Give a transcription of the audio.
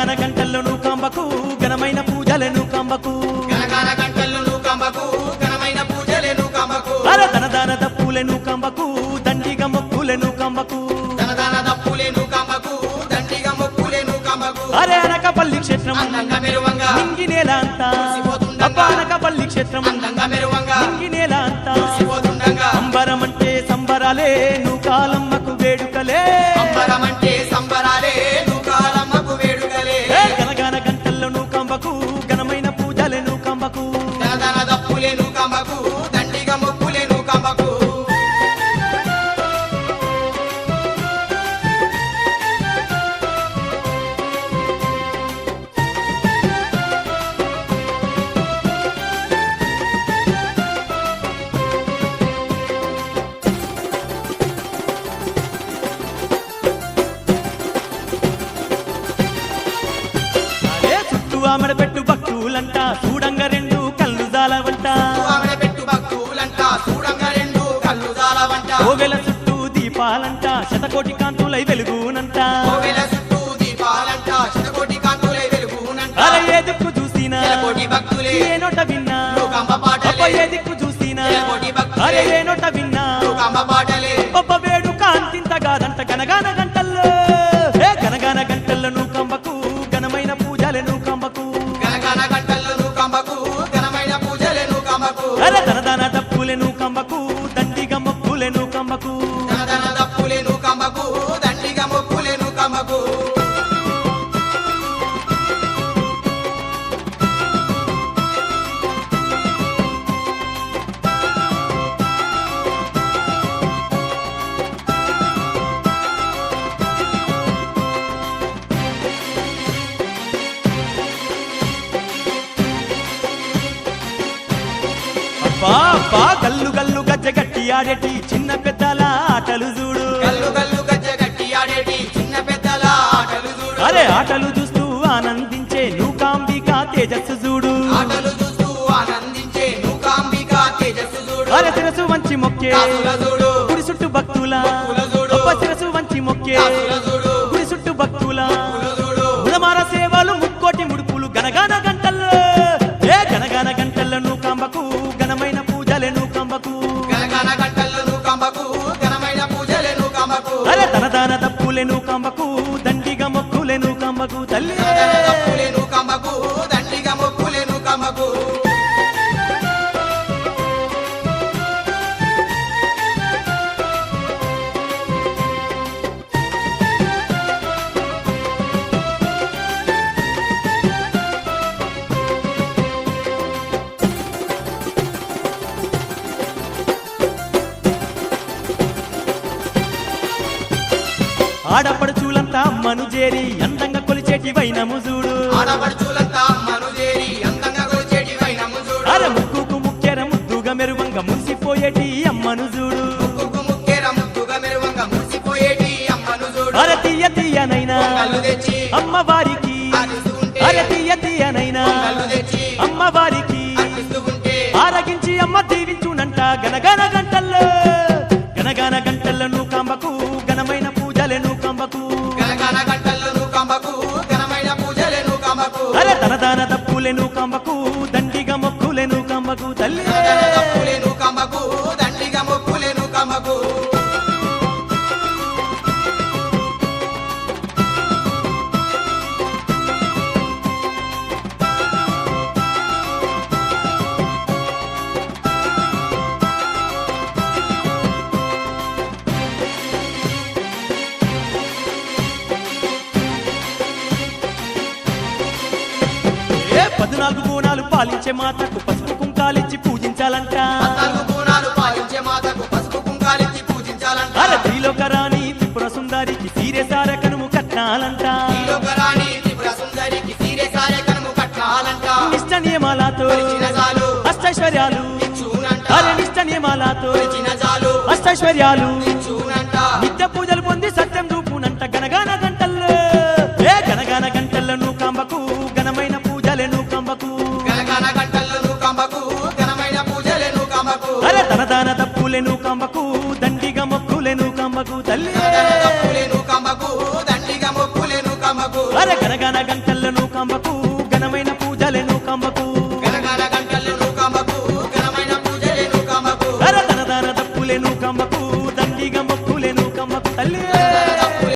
గనగాన గంటలను కంబకు ఘనమైన పూజలను కంబకు. గనగన గంటలు నూకంబకు ఘనమైన పూజలే నూకంబకు అర ధన దాన దప్పులను కంబకు దండిగ మొక్కులను కంబకు. ధనదాన దప్పులే నూకంబకు దండిగా మొక్కులే నూకంబకు అరే అనకపల్లి క్షేత్రం అందంగా మెరువంగా. నింగి నేల అంతా. అబ్బా అనకపల్లి క్షేత్రం అందంగా మెరువంగా. నింగి నేల అంతా. సంబరం అంటే సంబరాలే ధనదాన దప్పులే నూకంబకు దండిగా మొక్కులే నూకంబకు అరే చుట్టూ ఆమెడ పెట్టు భక్తులంట చూడంగా జాలవంట. కోవెల చుట్టూ దీపాలంట శతకోటి కాంతులై వెలుగునంట. అరే ఏ దిక్కు చూసినా ఏ నోట విన్నా ఏ దిక్కు చూసినా అరే ఏ నోట విన్నా ఒబ్బ వేడు కాంతింత కాదంట గనగాన గంటల్లో. ఏ గనగాన గంటలను కంబకు ఘనమైన పూజలను కంబకు. గనగన గంటల్లో. అరే ధనదాన డప్పులను కంబకు అబ్బా అబ్బా గల్లు గల్లు గజ్జ గట్టి ఆడేటి చిన్న పెద్దల ఆటలు చూడు. గల్లు గల్లు గజ్జ గట్టి ఆడేటి చిన్న పెద్దల ఆటలు చూడు. అరే ఆటలు చూస్తూ ఆనందించే నూకాంబిక తేజస్సు చూడు. ఆటలు చూస్తూ ఆనందించే నూకాంబిక తేజస్సు చూడు. అరే శిరసు వంచి మొక్కే. చూడు. గుడి చుట్టూ భక్తుల. చూడు. శిరసు వంచి మొక్కే. చూడు. గుడి చుట్టూ భక్తుల. చూడు. సేవలు ముక్కోటి ముడుపులు. గనగాన గంటల్లో. ఏ గనగాన గంటలను కంబకు తన దాన తప్పులెను కంబకు దండిగ మొక్కులెను కంబకు తల్లి. ఆడపడుచులంతా మనుజేరి అందంగా కొలిచేటి వైనము చూడు అరే ముక్కుకు ముక్కెర ముద్దుగా మెరువంగ మురిసిపోయేటి అమ్మను చూడు అరే తీయ తీయనైనా అమ్మవారికి అరే తీయ తీయనైనా అమ్మవారికి ఆరగించి అమ్మ దీవించునంట. గనగన గంటల్లో గనగన గంటలను కంబకు తన దాన తప్పులేను కంబకు పద్నాలుగు బోనాలు పాలించే మాతకు పసుపు కుంకాలిచ్చి పూజించాలంట. త్రిలోక రాణి త్రిపుర సుందరికి సీరే సార కనుము కట్టాలంట. నిష్ట నియమాలతో అష్టైశ్వర్యాలు. అరే నిష్ట నియమాలతో అష్టైశ్వర్యాలు. నిత్య పూజలు పొంది సత్యం దాన తప్పులెను కంబకు దండిగ మొక్కులెను కంబకు తల్లి. అరే గనగన గంటలను కాంబకు ఘనమైన పూజలను కాంబకు